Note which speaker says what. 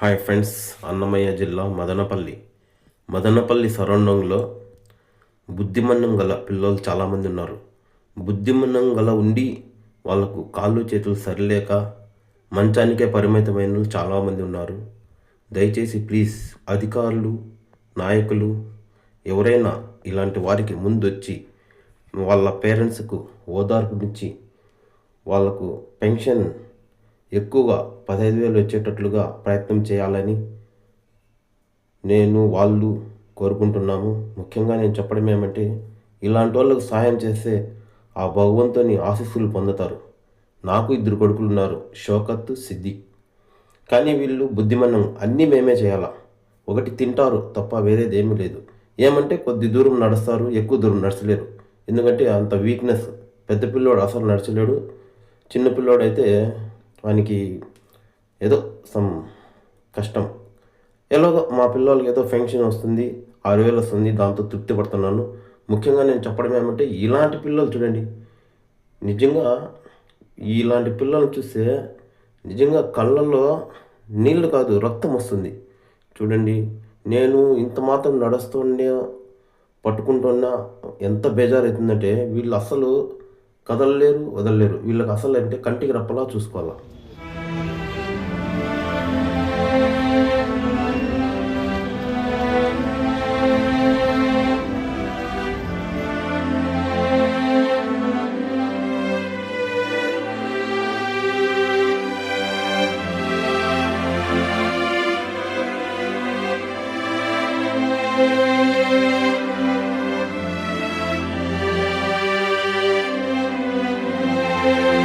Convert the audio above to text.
Speaker 1: Hi friends Annamayya జిల్లా మదనపల్లి. మదనపల్లి సరౌండింగ్లో బుద్ధిమన్నం గల పిల్లలు చాలామంది ఉన్నారు. బుద్ధిమన్నం గల ఉండి వాళ్ళకు కాళ్ళు చేతులు సరిలేక మంచానికే పరిమితమైన చాలామంది ఉన్నారు. దయచేసి ప్లీజ్ అధికారులు నాయకులు ఎవరైనా ఇలాంటి వారికి ముందొచ్చి వాళ్ళ పేరెంట్స్కు ఓదార్పునిచ్చి వాళ్ళకు పెన్షన్ ఎక్కువగా పదహైదు వేలు వచ్చేటట్లుగా ప్రయత్నం చేయాలని నేను వాళ్ళు కోరుకుంటున్నాము. ముఖ్యంగా నేను చెప్పడం ఏమంటే ఇలాంటి వాళ్ళకు సహాయం చేస్తే ఆ భగవంతుని ఆశీస్సులు పొందుతారు. నాకు ఇద్దరు కొడుకులు ఉన్నారు షోకత్ సిద్ధి. కానీ వీళ్ళు బుద్ధిమన్నం అన్నీ మేమే చేయాలా? ఒకటి తింటారు తప్ప వేరేది ఏమీ లేదు. ఏమంటే కొద్ది దూరం నడుస్తారు ఎక్కువ దూరం నడచలేరు. ఎందుకంటే అంత వీక్నెస్ పెద్ద పిల్లోడు అసలు నడచలేడు. చిన్న వానికి ఏదో సమ్ కష్టం. ఎలాగో మా పిల్లలకి ఏదో ఫెన్షన్ వస్తుంది ఆరు వేలు వస్తుంది దాంతో తృప్తి పడుతున్నాను. ముఖ్యంగా నేను చెప్పడం ఏమంటే ఇలాంటి పిల్లలు చూడండి. నిజంగా ఇలాంటి పిల్లల్ని చూస్తే నిజంగా కళ్ళల్లో నీళ్ళు కాదు రక్తం వస్తుంది. చూడండి నేను ఇంత మాత్రం నడుస్తుండే పట్టుకుంటున్నా ఎంత బేజారు అవుతుందంటే వీళ్ళు అసలు కదలలేరు వదలలేరు వీళ్ళకి అసలు అంటే కంటికి రప్పలా చూసుకోవాలా
Speaker 2: Thank you. Música